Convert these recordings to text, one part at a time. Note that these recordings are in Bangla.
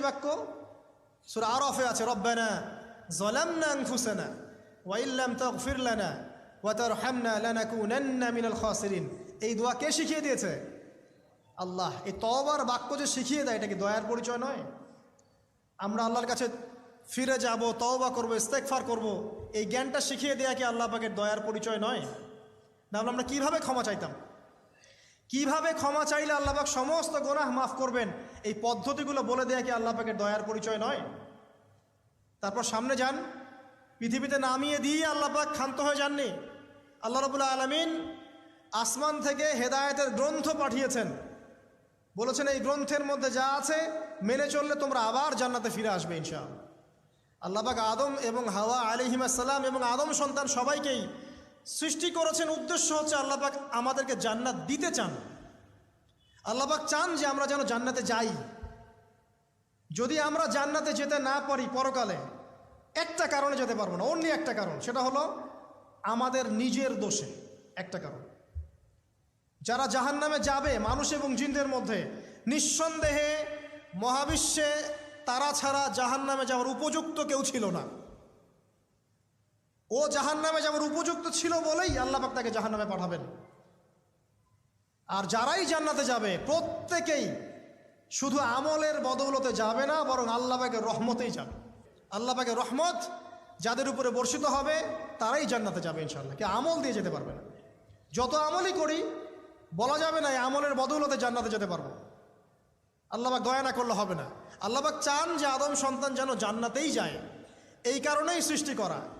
সেই বাক্য? সুরা আরফে আছে, রব্বানা জলামনা আনফুসানা ওয়াইল্লাম তাগফির লানা ওয়া তারহামনা লানাকুনান্না মিনাল খাসিরিন। এই দোয়া কে শিখিয়ে দিয়েছে? আল্লাহ। এই তবার বাক্য যে শিখিয়ে দেয়, এটা কি দয়ার পরিচয় নয়? আমরা আল্লাহর কাছে ফিরে যাব, তওবা করব ইস্তেকফার করব, এই জ্ঞানটা শিখিয়ে দেয়া কি আল্লাহ পাকের দয়ার পরিচয় নয়? তাহলে আমরা কীভাবে ক্ষমা চাইতাম? কীভাবে ক্ষমা চাইলে আল্লাহ পাক সমস্ত গোনাহ মাফ করবেন? এই পদ্ধতিগুলো বলে দেয়া কি আল্লাহ পাকের দয়ার পরিচয় নয়? তারপর সামনে যান। পৃথিবীতে নামিয়ে দিয়ে আল্লাহ পাক ক্ষান্ত হয়ে যাননি। আল্লাহ রবুল্লা আলমিন আসমান থেকে হেদায়েতের গ্রন্থ পাঠিয়েছেন। বলেছেন, এই গ্রন্থের মধ্যে যা আছে, মেনে চললে তোমরা আবার জান্নাতে ফিরে আসবে ইনশাআল্লাহ। আল্লাহবাক আদম এবং হাওয়া আলিহিমাসাল্লাম এবং আদম সন্তান সবাইকেই সৃষ্টি করেছেন উদ্দেশ্য হচ্ছে আল্লাহবাক আমাদেরকে জান্নাত দিতে চান। আল্লাহবাক চান যে আমরা যেন জান্নাতে যাই। যদি আমরা জান্নাতে যেতে না পারি পরকালে, একটা কারণে যেতে পারব না অন্য একটা কারণ, সেটা হলো আমাদের নিজের দোষে একটা কারণ। যারা জাহান নামে যাবে, মানুষ এবং জিনদের মধ্যে, নিঃসন্দেহে মহাবিশ্বে তারা ছাড়া জাহান নামে যাওয়ার উপযুক্ত কেউ ছিল না। ও জাহান নামে যাওয়ার উপযুক্ত ছিল বলেই আল্লাপাক তাকে জাহান নামে পাঠাবেন। আর যারাই জান্নাতে যাবে, প্রত্যেকেই শুধু আমলের বদৌলতে যাবে না, বরং আল্লাপাকের রহমতেই যাবে। আল্লাপাকের রহমত যাদের উপরে বর্ষিত হবে, তারাই জান্নাতে যাবে ইনশাল্লাহ কে আমল দিয়ে যেতে পারবে না। যত আমলই করি, বলা যাবে না আমলের বদৌলতে জান্নাতে যেতে পারব। আল্লাহবাক দয়া না করলে হবে না। আল্লাহবাক চান যে আদম সন্তান যেন জান্নাতেই যায়। এই কারণেই সৃষ্টি করা।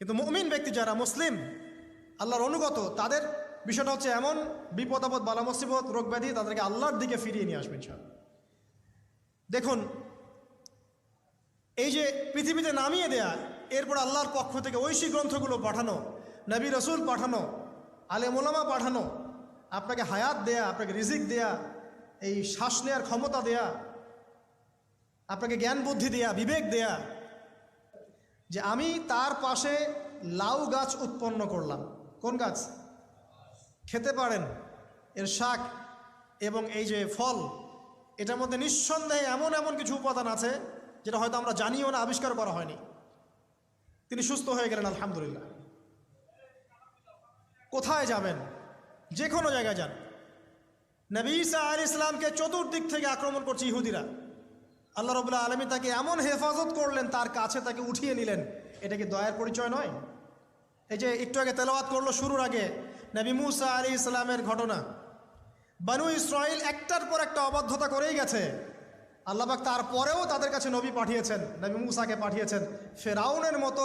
কিন্তু মুমিন ব্যক্তি যারা মুসলিম, আল্লাহর অনুগত, তাদের বিষয়টা হচ্ছে এমন বিপদ আপদ, বালা মুসিবত, রোগ ব্যাধি তাদেরকে আল্লাহর দিকে ফিরিয়ে নিয়ে আসবেন সব দেখুন, এই যে পৃথিবীতে নামিয়ে দেয়া, এরপর আল্লাহর পক্ষ থেকে ঐশী গ্রন্থগুলো পাঠানো, নবী রসুল পাঠানো আলেমোলামা পাঠানো, আপনাকে হায়াত দেয়া, আপনাকে রিজিক দেয়া, এই শ্বাস নেওয়ার ক্ষমতা দেয়া, আপনাকে জ্ঞান বুদ্ধি দেয়া, বিবেক দেয়া যে আমি তার পাশে লাউ গাছ উৎপন্ন করলাম। কোন গাছ? খেতে পারেন। এর শাক এবং এই যে ফল, এটার মধ্যে নিঃসন্দেহে এমন এমন কিছু উপাদান আছে যেটা হয়তো আমরা জানিও না, আবিষ্কার করা হয়নি। তিনি সুস্থ হয়ে গেলেন, আলহামদুলিল্লাহ। কোথায় যাবেন? যে কোনো জায়গায় যান। নবী ইসা আল ইসলামকে চতুর্দিক থেকে আক্রমণ করছে ইহুদিরা। আল্লাহ রবুল্লাহ আলমী তাকে এমন হেফাজত করলেন, তার কাছে তাকে উঠিয়ে নিলেন। এটা কি দয়ার পরিচয় নয়? এই যে একটু আগে তেলাওয়াত করল শুরুর আগে, নবী মুসা আলী ইসলামের ঘটনা। বানু ইসরায়েল একটার পর একটা অবাধ্যতা করেই গেছে। আল্লাহবাক তারপরেও তাদের কাছে নবী পাঠিয়েছেন, নবী মুসাকে পাঠিয়েছেন। ফেরাউনের মতো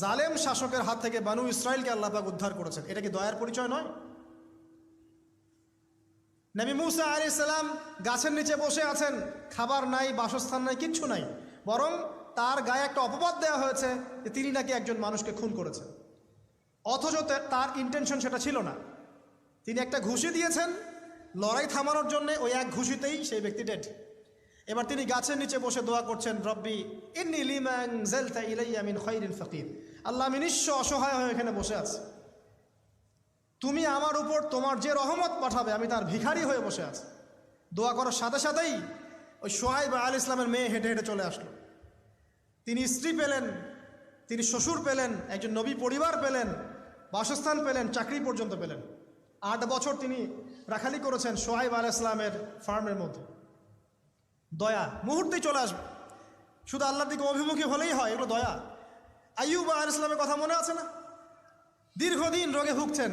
জালেম শাসকের হাত থেকে বানু ইসরায়েলকে আল্লাহবাক উদ্ধার করেছেন। এটা কি দয়ার পরিচয় নয়? নবী মুসা আলী ইসলাম গাছের নিচে বসে আছেন। খাবার নাই, বাসস্থান নাই, কিচ্ছু নাই। বরং তার গায়ে একটা অপবাদ দেওয়া হয়েছে যে তিনি নাকি একজন মানুষকে খুন করেছেন। অথচ তার ইন্টেনশন সেটা ছিল না। তিনি একটা ঘুষি দিয়েছেন, লড়াই থামানোর জন্যে ওই এক ঘুষিতেই সেই ব্যক্তি ডেড এবার তিনি গাছের নিচে বসে দোয়া করছেন, রব্বি, ইন্নি লিমাং জেলতা ইলাইয়া মিন ফকির। আল্লাহ আমি নিঃস্ব অসহায় হয়ে এখানে বসে আছি। তুমি আমার উপর তোমার যে রহমত পাঠাবে, আমি তার ভিখারি হয়ে বসে আছি। দোয়া করার সাথে সাথেই ওই সোহাইব আল ইসলামের মেয়ে হেঁটে হেঁটে চলে আসলো। তিনি স্ত্রী পেলেন, তিনি শ্বশুর পেলেন, একজন নবী পরিবার পেলেন, বাসস্থান পেলেন, চাকরি পর্যন্ত পেলেন। আট বছর তিনি রাখালি করেছেন সোহাইব আল ইসলামের ফার্মের মধ্যে। দয়া, মুহূর্তেই চলে আসবে। শুধু আল্লাহর দিকে অভিমুখী হলেই হয়, এগুলো দয়া। আইয়ুব আল ইসলামের কথা মনে আছে না? দীর্ঘদিন রোগে ভুগছেন।